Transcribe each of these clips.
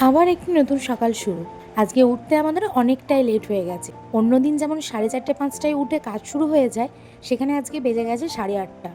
আবার একটি নতুন সকাল শুরু। আজকে উঠতে আমাদের অনেকটাই লেট হয়ে গেছে। অন্যদিন যেমন সাড়ে চারটে, পাঁচটায় উঠে কাজ শুরু হয়ে যায়, সেখানে আজকে বেজে গেছে সাড়ে আটটা।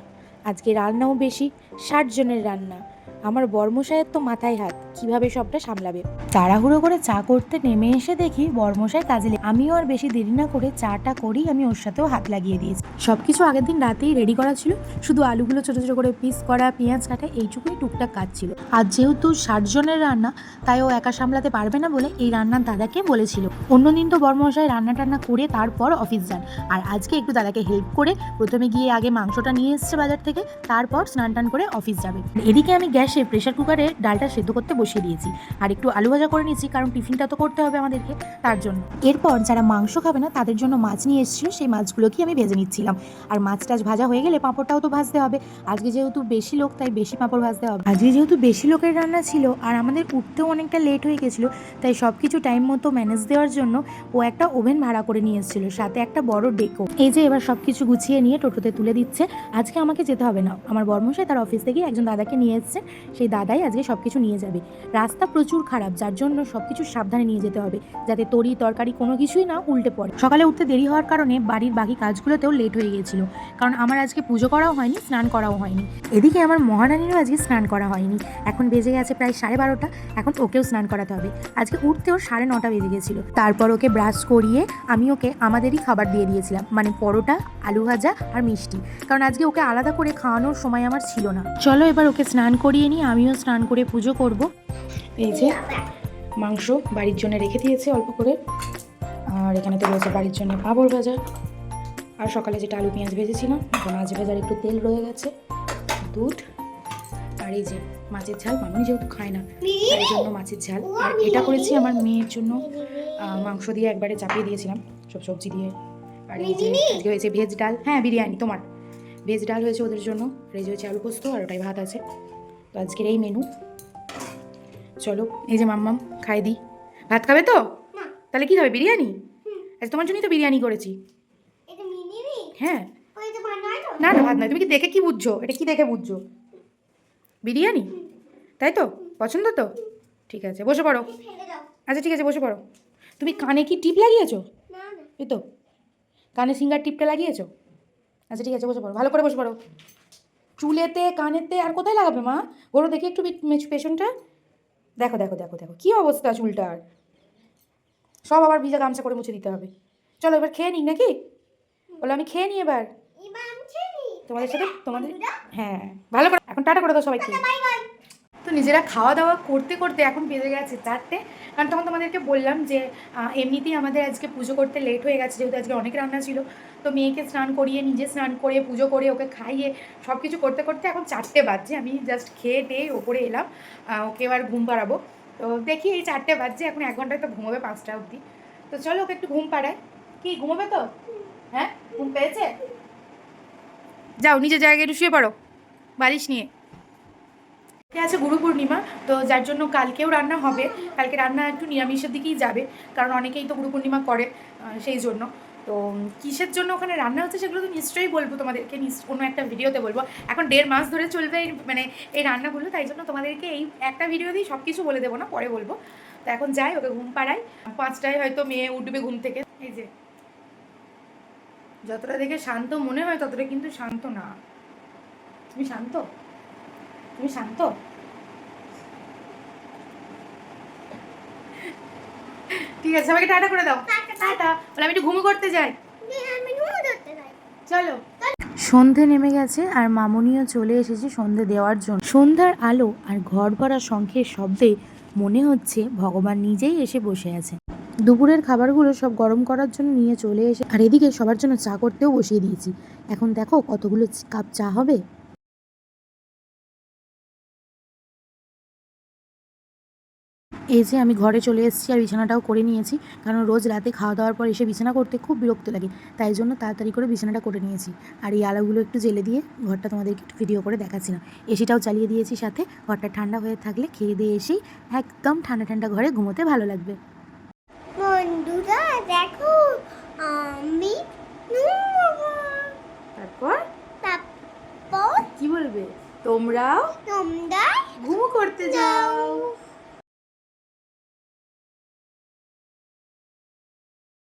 আজকে রান্নাও বেশি, ষাট জনের রান্না। আমার বর্মশায়ের তো মাথায় হাত, কীভাবে সবটা সামলাবে? তাড়াহুড়ো করে চা করতে নেমে এসে দেখি বর্মশাই কাজে আমিও আর বেশি দেরি না করে চাটা করি আমি ওর সাথেও হাত লাগিয়ে দিয়েছি। সব কিছু আগের দিন রাতেই রেডি করা ছিল। শুধু আলুগুলো ছোটো ছোটো করে পিস করা, পেঁয়াজ কাটা, এইটুকুই টুকটাক কাজ ছিল। আর যেহেতু ষাট জনের রান্না, তাই ও একা সামলাতে পারবে না বলে এই রান্নার দাদাকে বলেছিল। অন্যদিন তো বর্মশাই রান্না টান্না করে তারপর অফিস যান। আর আজকে একটু দাদাকে হেল্প করে প্রথমে গিয়ে আগে মাংসটা নিয়ে এসছে বাজার থেকে, তারপর স্নান টান করে অফিস যাবে। এদিকে আমি গ্যাসে প্রেশার কুকারে ডালটা সেদ্ধ করতে বসিয়ে দিয়েছি। আর একটু আলু ভাজা করে নিয়েছি, কারণ টিফিনটা তো করতে হবে আমাদেরকে তার জন্য। এরপর যারা মাংস খাবে না, তাদের জন্য মাছ নিয়ে এসেছিল সেই মাছগুলোকে আমি ভেজে নিচ্ছিলাম। আর মাছ টাছ ভাজা হয়ে গেলে পাঁপড়টাও তো ভাজতে হবে। আজকে যেহেতু বেশি লোক, তাই বেশি পাঁপড় ভাজতে হবে। আজকে যেহেতু বেশি লোকের রান্না ছিল, আর আমাদের উঠতেও অনেকটা লেট হয়ে গেছিল, তাই সব কিছু টাইম মতো ম্যানেজ দেওয়ার জন্য ও একটা ওভেন ভাড়া করে নিয়ে এসেছিল, সাথে একটা বড় ডেকো এই যে এবার সব কিছু গুছিয়ে নিয়ে টোটোতে তুলে দিচ্ছে। আজকে আমাকে যেতে হবে না। আমার বর্মশাই তার অফিস থেকে একজন দাদাকে নিয়ে এসছে। সেই দাদাই আজকে সব কিছু নিয়ে যাবে। রাস্তা প্রচুর খারাপ, যার জন্য সব কিছু সাবধানে নিয়ে যেতে হবে, যাতে তরি, তরকারি কোনো কিছুই না উল্টে পড়ে। সকালে উঠতে দেরি হওয়ার কারণে বাড়ির বাকি কাজগুলোতেও লেট হয়ে গিয়েছিল, কারণ আমার আজকে পুজো করাও হয়নি, স্নান করাও হয়নি। এদিকে আমার মহারানীরও আজকে স্নান করা হয়নি। এখন বেজে গেছে প্রায় সাড়ে বারোটা, এখন ওকেও স্নান করাতে হবে। আজকে উঠতে ওর সাড়ে নটা বেজে গেছিল। তারপর ওকে ব্রাশ করিয়ে আমি ওকে আমাদেরই খাবার দিয়ে দিয়েছিলাম মানে পরোটা, আলু ভাজা আর মিষ্টি। কারণ আজকে ওকে আলাদা করে খাওয়ানোর সময় আমার ছিল না। চলো এবার ওকে স্নান করিয়ে নিই আমিও স্নান করে পুজো করব। এই যে মাংস বাড়ির জন্য রেখে দিয়েছে অল্প করে। আর এখানে তো রয়েছে বাড়ির জন্য পাঁপড় ভাজা। আর সকালে যেটা আলু পেঁয়াজ ভেজেছিলাম মাছ ভাজার একটু তেল রয়ে গেছে দুধ। আর এই যে মাছের ঝাল মামনি যেহেতু খায় না তার জন্য মাছের ঝাল। আর এটা করেছি আমার মেয়ের জন্য মাংস দিয়ে একবারে চাপিয়ে দিয়েছিলাম সব সবজি দিয়ে। আর এই যে আজকে হয়েছে ভেজ ডাল হ্যাঁ বিরিয়ানি তোমার। ভেজ ডাল হয়েছে ওদের জন্য আর এই যে হয়েছে আলু পোস্ত আর ওটাই ভাত আছে। তো আজকের এই মেনু চলো এই যে মাম্মাম খাই দিই ভাত খাবে তো? তাহলে কি খাবে বিরিয়ানি? আজ তোমার জন্যই তো বিরিয়ানি করেছি। হ্যাঁ। না না ভাত নয়। তুমি কি দেখে কি বুঝছ? এটা কি দেখে বুঝছ? বিরিয়ানি? তাই তো? পছন্দ তো? ঠিক আছে বসে পড়ো। আচ্ছা ঠিক আছে বসে পড়ো। তুমি কানে কি টিপ লাগিয়েছো? এই তো। কানে সিঙ্গার টিপটা লাগিয়েছো? আচ্ছা ঠিক আছে বসে পড়ো। ভালো করে বসে পড়ো। চুলেতে কানেতে আর কোথায় লাগাবে মা? ওরও দেখি একটু পেশেন্টটা দেখো দেখো দেখো দেখো কী অবস্থা চুলটার? সব আবার ভিজা গামছা করে মুছে দিতে হবে। চলো এবার খেয়ে নিই নাকি? বলো আমি খেয়ে নিই এবার? তোমাদের সাথে তোমাদের হ্যাঁ ভালো করে এখন টাটা করে দাও সবাইকে। Bye bye. তো নিজেরা খাওয়া দাওয়া করতে করতে এখন বেজে গেছে চারটে। কারণ তখন তোমাদেরকে বললাম যে এমনিতেই আমাদের আজকে পুজো করতে লেট হয়ে গেছে, যেহেতু আজকে অনেক রান্না ছিল। তো মেয়েকে স্নান করিয়ে, নিজে স্নান করে, পুজো করে, ওকে খাইয়ে সব কিছু করতে করতে এখন চারটে বাজছে। আমি জাস্ট খেয়ে টেয়ে ওপরে এলাম ওকে এবার ঘুম পাড়াবো। তো দেখি এই চারটে বাজছে, এখন এক ঘন্টায় তো ঘুমোবে পাঁচটা অবধি। তো চলো ওকে একটু ঘুম পাড়ায় কি, ঘুমোবে তো? হ্যাঁ? ঘুম পেয়েছে? যাও, নিজের জায়গায় একটু শুয়ে পড়ো, বালিশ নিয়ে। আছে? গুরু পূর্ণিমা। তো যার জন্য কালকেও রান্না হবে। কালকে রান্না একটু নিরামিষের দিকেই যাবে। কারণ অনেকেই তো গুরু পূর্ণিমা করে সেই জন্য। তো, কিসের জন্য ওখানে রান্না হচ্ছে সেগুলো তো নিশ্চয়ই বলব তোমাদেরকে। কোনো একটা ভিডিওতে বলব। এখন দেড় মাস ধরে চলবে মানে এই রান্নাগুলো। তাই জন্য তোমাদেরকে এই একটা ভিডিও দিয়ে সব কিছু বলে দেবো না, পরে বলব। তো এখন যাই, ওকে ঘুম পাড়াই। পাঁচটায় হয়তো মেয়ে উঠবে ঘুম থেকে। এই যে। যতটা দেখে শান্ত মনে হয়, ততটা কিন্তু শান্ত না। তুমি শান্ত? তুমি শান্ত? ঠিক আছে সবাইকে টাটা করে দাও। টাটা বলে আমি একটু ঘুমো করতে যাই। চলো। সন্ধে নেমে গেছে আর মামনিও চলে এসেছে সন্ধে দেওয়ার জন্য। সন্ধ্যার আলো আর ঘর ভরা শঙ্খের শব্দে মনে হচ্ছে ভগবান নিজেই এসে বসে আছে দুপুরের খাবারগুলো সব গরম করার জন্য নিয়ে চলে এসে আর এদিকে সবার জন্য চা করতেও বসিয়ে দিয়েছি। এখন দেখো কতগুলো কাপ চা হবে। এই যে আমি ঘরে চলে এসেছি আর বিছানাটাও করে নিয়েছি কারণ রোজ রাতে খাওয়া দাওয়ার পর এসে বিছানা করতে খুব বিরক্ত লাগে তাই জন্য তাড়াতাড়ি করে বিছানাটা করে নিয়েছি। আর এই আলোগুলো একটু জেলে দিয়ে ঘরটা তোমাদেরকে একটু ভিডিও করে দেখাচ্ছিলাম এসিটাও চালিয়ে দিয়েছি সাথে ঘরটা ঠান্ডা হয়ে থাকলে খেয়ে দিয়ে এসেই একদম ঠান্ডা ঠান্ডা ঘরে ঘুমোতে ভালো লাগবে। বন্ধুরা দেখো আমি তারপর? তারপর কি বলবে? তোমরাও তোমরা ঘুমো করতে যাও।